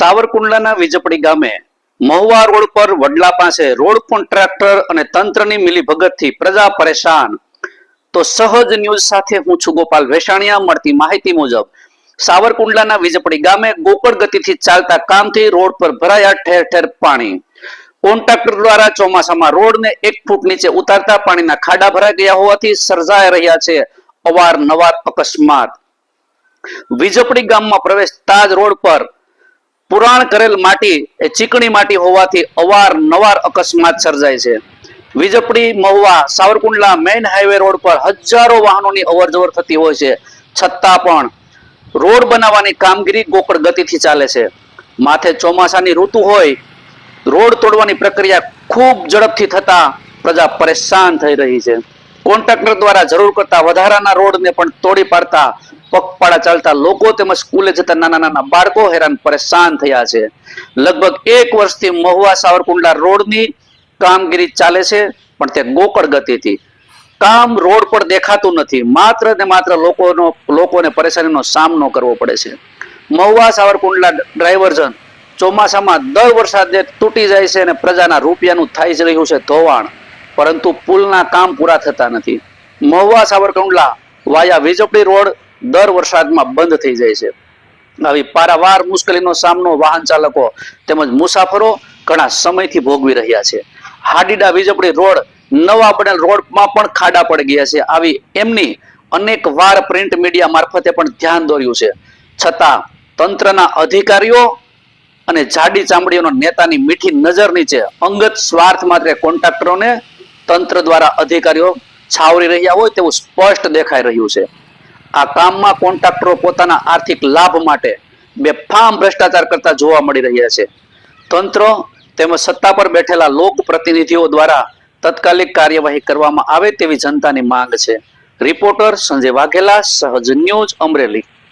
સાવરકુંડલાના વીજપડી ગામે મહુવા રોડ પર વડલા પાસે રોડ કોન્ટ્રાક્ટર અને તંત્રની મિલીભગતથી પ્રજા પરેશાન. તો સહજ ન્યૂઝ સાથે હું છું ગોપાલ વેસાણિયા. મળતી માહિતી મુજબ, સાવરકુંડલાના વીજપડી ગામે ગોકળ ગતિથી ચાલતા કામથી રોડ પર ભરાયા ઠેર ઠેર પાણી. કોન્ટ્રાક્ટર દ્વારા ચોમાસામાં રોડને એક ફૂટ નીચે ઉતારતા પાણીના ખાડા ભરાઈ ગયા હોવાથી સર્જાઈ રહ્યા છે અવારનવાર અકસ્માત. વીજપડી ગામમાં પ્રવેશતા જ રોડ પર પુરાણ કરેલ માટી એ ચીકણી માટી હોવાથી અવારનવાર અકસ્માત સર્જાય છે. Vijpadi, Mahuva, Savarkundla, main highway road પર હજારો વાહનોની અવરજવર થતી હોય છે. છતાં પણ રોડ બનાવવાની કામગીરી ગોકળ ગતિથી ચાલે છે. માથે ચોમાસાની ઋતુ હોય, રોડ તોડવાની પ્રક્રિયા ખૂબ ઝડપથી થતા પ્રજા પરેશાન થઈ રહી છે. કોન્ટ્રાક્ટર દ્વારા જરૂર કરતા વધારાના રોડને પણ તોડી પાડતા પગપાળા ચાલતા લોકો તેમજ સ્કૂલે જતા નાના નાના બાળકો હેરાન પરેશાન થયા છે. લગભગ એક વર્ષથી મહુવા સાવરકુંડલા રોડની કામગીરી ચાલે છે, પણ તે ગોકળ ગતિથી. કામ રોડ પર દેખાતું નથી. માત્ર ને માત્ર લોકોનો, લોકોને પરેશાનીનો સામનો કરવો પડે છે. મહુવા સાવરકુંડલા ડ્રાઈવરજન ચોમાસામાં દર વરસાદે તૂટી જાય છે અને પ્રજાના રૂપિયાનું થઈ જ રહ્યું છે ધોવાણ. પરંતુ પુલના કામ પૂરા થતા નથી. મહુવા સાવરકુંડલા વાયા વીજપડી રોડ દર વરસાદમાં બંધ થઈ જાય છે. આવી પારાવાર મુશ્કેલીનો સામનો વાહન ચાલકો તેમજ મુસાફરો ઘણા સમયથી ભોગવી રહ્યા છે. હાડીડા વીજપડી રોડ, નવા બનેલ રોડમાં પણ ખાડા પડી ગયા છે. આવી એમની અનેક વાર પ્રિન્ટ મીડિયા મારફતે પણ ધ્યાન દોર્યું છે. છતાં તંત્રના અધિકારીઓ અને જાડી ચામડીઓના નેતાની મીઠી નજર નીચે અંગત સ્વાર્થ માત્ર કોન્ટ્રાક્ટરોને તંત્ર દ્વારા અધિકારીઓ છાવરી રહ્યા હોય તેવું સ્પષ્ટ દેખાઈ રહ્યું છે. આ કામમાં કોન્ટ્રાક્ટરો પોતાના આર્થિક લાભ માટે બેફામ ભ્રષ્ટાચાર કરતા જોવા મળી રહ્યા છે. તંત્ર તેમજ સત્તા પર બેઠેલા લોક પ્રતિનિધિઓ દ્વારા તત્કાલિક કાર્યવાહી કરવામાં આવે તેવી જનતાની માંગ છે. રિપોર્ટર સંજય વાઘેલા, સહજ ન્યૂઝ, અમરેલી.